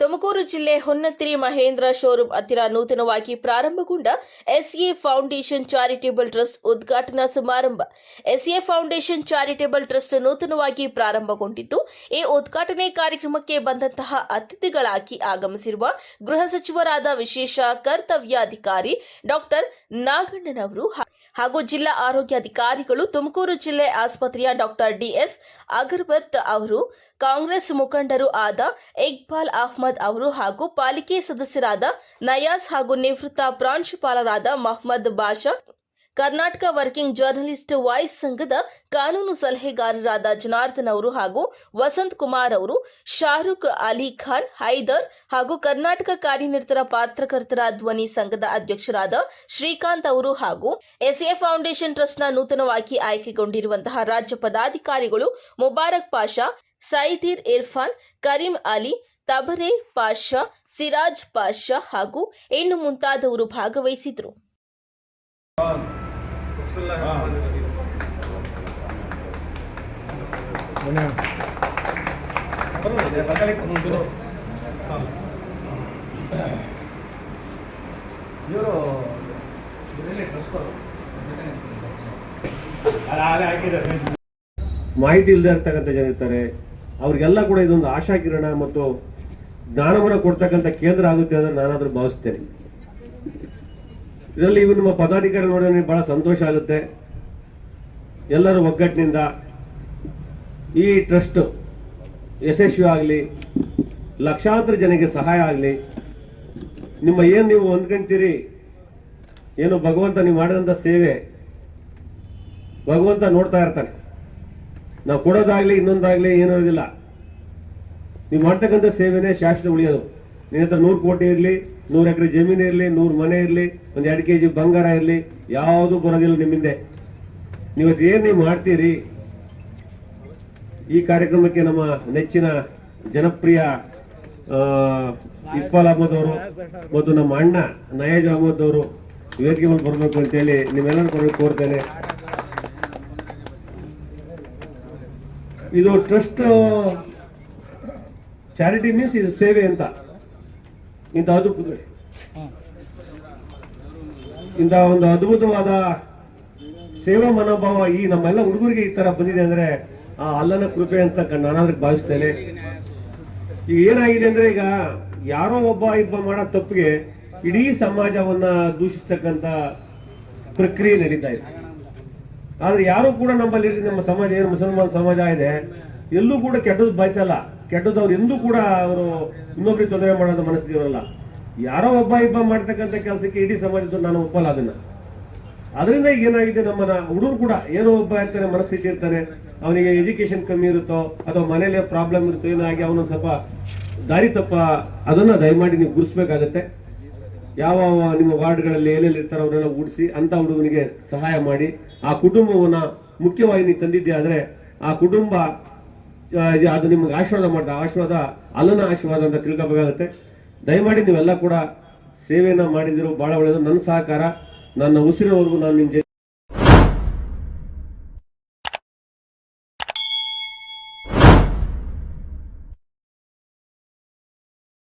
ತುಮಕೂರು ಜಿಲ್ಲೆ ಹೊನ್ನತ್ತಿರಿ ಮಹೇಂದ್ರ ಶೋರೂಂ ಹತ್ತಿರ ನೂತನವಾಗಿ ಪ್ರಾರಂಭಗೊಂಡ ಎಸ್ಎ ಫೌಂಡೇಶನ್ ಚಾರಿಟೇಬಲ್ ಟ್ರಸ್ಟ್ ಉದ್ಘಾಟನಾ ಸಮಾರಂಭ. ಎಸ್ಎ ಫೌಂಡೇಶನ್ ಚಾರಿಟೇಬಲ್ ಟ್ರಸ್ಟ್ ನೂತನವಾಗಿ ಪ್ರಾರಂಭಗೊಂಡಿದ್ದು, ಈ ಉದ್ಘಾಟನೆ ಕಾರ್ಯಕ್ರಮಕ್ಕೆ ಬಂದಂತಹ ಅತಿಥಿಗಳಾಗಿ ಆಗಮಿಸಿರುವ ಗೃಹ ಸಚಿವರಾದ ವಿಶೇಷ ಕರ್ತವ್ಯಾಧಿಕಾರಿ ಡಾಕ್ಟರ್ ನಾಗಣ್ಣನವರು ಹಾಗೂ ಜಿಲ್ಲಾ ಆರೋಗ್ಯಾಧಿಕಾರಿಗಳು ತುಮಕೂರು ಜಿಲ್ಲೆ ಆಸ್ಪತ್ರೆಯ ಡಾಕ್ಟರ್ ಡಿಎಸ್ ಅಗರ್ವತ್ ಅವರು ಕಾಂಗ್ರೆಸ್ ಮುಖಂಡರು ಆದ ಇಕ್ಬಾಲ್ ಅಹ್ಮದ್ ಅವರು ಹಾಗೂ ಪಾಲಿಕೆ ಸದಸ್ಯರಾದ ನಯಾಸ್ ಹಾಗೂ ನಿವೃತ್ತ ಪ್ರಾಂಶುಪಾಲರಾದ Mohammed Basha, Karnataka working journalist voice ಸಂಘದ ಕಾನೂನು ಸಲಹೆಗಾರರಾದ ಜನಾರ್ದನ್ ಅವರು ಹಾಗೂ ವಸಂತ್ ಕುಮಾರ್ ಅವರು, ಶಾರುಖ್ ಅಲಿ ಖಾನ್, ಹೈದರ್ ಹಾಗೂ ಕರ್ನಾಟಕ ಕಾರ್ಯನಿರತರ ಪಾತ್ರಕರ್ತರ ಧ್ವನಿ ಸಂಘದ ಅಧ್ಯಕ್ಷರಾದ ಶ್ರೀಕಾಂತ್ ಅವರು ಹಾಗೂ ಎಸ್ಎ ಫೌಂಡೇಶನ್ ಟ್ರಸ್ಟ್ನ ನೂತನವಾಗಿ ಆಯ್ಕೆಗೊಂಡಿರುವಂತಹ ರಾಜ್ಯ ಪದಾಧಿಕಾರಿಗಳು ಮುಬಾರಕ್ ಪಾಷಾ ಸೈದಿರ್ ಇರ್ಫಾನ್, ಕರೀಂ ಅಲಿ, ತಬರೆ ಪಾಷಾ, ಸಿರಾಜ್ ಪಾಷಾ ಹಾಗೂ ಹೆಣ್ಣು ಮುಂತಾದವರು ಭಾಗವಹಿಸಿದ್ರು. ಮಾಹಿತಿ ಇಲ್ಲದೆ ಇರ್ತಕ್ಕಂಥ ಜನ ಇರ್ತಾರೆ. ಅವ್ರಿಗೆಲ್ಲ ಕೂಡ ಇದೊಂದು ಆಶಾ ಕಿರಣ ಮತ್ತು ಜ್ಞಾನವನ್ನು ಕೊಡ್ತಕ್ಕಂಥ ಕೇಂದ್ರ ಆಗುತ್ತೆ ಅಂತ ನಾನಾದ್ರೂ ಭಾವಿಸ್ತೇನೆ. ಇದರಲ್ಲಿ ಇವು ನಿಮ್ಮ ಪದಾಧಿಕಾರಿ ನೋಡಿದ್ರೆ ಬಹಳ ಸಂತೋಷ ಆಗುತ್ತೆ. ಎಲ್ಲರೂ ಒಗ್ಗಟ್ಟಿನಿಂದ ಈ ಟ್ರಸ್ಟ್ ಯಶಸ್ವಿ ಆಗಲಿ, ಲಕ್ಷಾಂತರ ಜನಕ್ಕೆ ಸಹಾಯ ಆಗಲಿ, ನಿಮ್ಮ ಏನು ನೀವು ಹೊಂದ್ಕೊಂತೀರಿ, ಏನು ಭಗವಂತ ನೀವು ಮಾಡಿದಂಥ ಸೇವೆ ಭಗವಂತ ನೋಡ್ತಾ ಇರ್ತಾನೆ. ನಾವು ಕೊಡೋದಾಗ್ಲಿ ಇನ್ನೊಂದಾಗ್ಲಿ ಏನೂ ಇರೋದಿಲ್ಲ. ನೀವು ಮಾಡ್ತಕ್ಕಂಥ ಸೇವೆನೇ ಶಾಶ್ವತ ಉಳಿಯೋದು. ನಿನ್ನ ಹತ್ರ ನೂರು ಕೋಟಿ ಇರಲಿ, ನೂರು ಎಕರೆ ಜಮೀನು ಇರಲಿ, ನೂರು ಮನೆ ಇರಲಿ, ಒಂದು ಎರಡು ಕೆ ಜಿ ಬಂಗಾರ ಇರಲಿ, ಯಾವುದು ಬರೋದಿಲ್ಲ ನಿಮ್ಮಿಂದೆ ನೀವತ್ತು ಏನು ನೀವು ಮಾಡ್ತೀರಿ? ಈ ಕಾರ್ಯಕ್ರಮಕ್ಕೆ ನಮ್ಮ ನೆಚ್ಚಿನ ಜನಪ್ರಿಯ ಇಕ್ಬಾಲ್ ಅಹಮದ್ ಅವರು ಮತ್ತು ನಮ್ಮ ಅಣ್ಣ ನಯಾಜ್ ಅಹಮದ್ ಅವರು ವೇದಿಕೆ ಮೇಲೆ ಬರಬೇಕು ಅಂತೇಳಿ ನಿಮ್ಮೆಲ್ಲರೂ ಬರಬೇಕು ಕೋರ್ತೇನೆ. ಇದು ಟ್ರಸ್ಟ್ ಚಾರಿಟಿ ಮೀನ್ಸ್ ಇದು ಸೇವೆ ಅಂತ. ಇಂಥ ಅದ್ಭುತ ಇಂಥ ಒಂದು ಅದ್ಭುತವಾದ ಸೇವಾ ಮನೋಭಾವ ಈ ನಮ್ಮೆಲ್ಲ ಹುಡುಗರಿಗೆ ಈ ತರ ಬಂದಿದೆ ಅಂದ್ರೆ, ಆ, ಅಲ್ಲನ ಕೃಪೆ ಅಂತ ನಾನಾದ್ರೂ ಭಾವಿಸ್ತೇನೆ ಈಗ ಏನಾಗಿದೆ ಅಂದ್ರೆ ಈಗ ಯಾರೋ ಒಬ್ಬ ಇಬ್ಬ ಮಾಡೋ ತಪ್ಪಿಗೆ ಇಡೀ ಸಮಾಜವನ್ನ ದೂಷಿಸ್ತಕ್ಕಂತ ಪ್ರಕ್ರಿಯೆ ನಡೀತಾ ಇದೆ. ಆದ್ರೆ ಯಾರು ಕೂಡ ನಮ್ಮಲ್ಲಿ ನಮ್ಮ ಸಮಾಜ ಏನು ಮುಸಲ್ಮಾನ್ ಸಮಾಜ ಇದೆ, ಎಲ್ಲೂ ಕೂಡ ಕೆಟ್ಟದ್ದು ಬಯಸಲ್ಲ ಕೆಟ್ಟದವ್ರು ಎಂದೂ ಕೂಡ ಅವರು ಇನ್ನೊಬ್ರಿಗೆ ತೊಂದರೆ ಮಾಡೋದು ಮನಸ್ಸಿದಿರಲ್ಲ ಯಾರೋ ಒಬ್ಬ ಇಬ್ಬ ಮಾಡ್ತಕ್ಕಂಥ ಕೆಲಸಕ್ಕೆ ಇಡೀ ಸಮಾಜದ ನಾನು ಒಪ್ಪಲ್ಲ ಅದನ್ನ. ಅದರಿಂದ ಈಗ ಏನಾಗಿದೆ, ನಮ್ಮನ್ನ ಹುಡುಗರು ಕೂಡ ಏನೋ ಒಬ್ಬ ಇರ್ತಾನೆ ಮನಸ್ಥಿತಿ ಇರ್ತಾನೆ ಅವನಿಗೆ ಎಜುಕೇಶನ್ ಕಮ್ಮಿ ಇರುತ್ತೋ, ಅಥವಾ ಮನೇಲೆ ಪ್ರಾಬ್ಲಮ್ ಇರುತ್ತೋ, ಏನಾಗಿ ಅವನೊಂದು ಸ್ವಲ್ಪ ದಾರಿ ತಪ್ಪ, ಅದನ್ನ ದಯಮಾಡಿ ನೀವು ಗುರುಸ್ಬೇಕಾಗತ್ತೆ ಯಾವ ನಿಮ್ಮ ವಾರ್ಡ್ಗಳಲ್ಲಿ ಎಲ್ಲೆಲ್ಲಿ ಇರ್ತಾರೋ ಅವರೆಲ್ಲ ಊಡಿಸಿ ಅಂತ ಹುಡುಗನಿಗೆ ಸಹಾಯ ಮಾಡಿ, ಆ ಕುಟುಂಬವನ್ನು ಮುಖ್ಯವಾಹಿನಿ ತಂದಿದ್ದೆ ಆದರೆ ಆ ಕುಟುಂಬ ಅದು ನಿಮ್ಗೆ ಆಶೀರ್ವಾದ ಮಾಡ್ತಾ ಆಶೀರ್ವಾದ, ಅಲ್ಲನ ಆಶೀರ್ವಾದ ಅಂತ ತಿಳ್ಕೊಬೇಕಾಗುತ್ತೆ. ದಯಮಾಡಿ ನೀವೆಲ್ಲ ಕೂಡ ಸೇವೆಯನ್ನ ಮಾಡಿದಿರೋ ಭಾಳ ಒಳ್ಳೆಯದು ನನ್ನ ಸಹಕಾರ, ನನ್ನ ಉಸಿರಿನವರೆಗೂ ನಾನು ನಿಮ್ಮ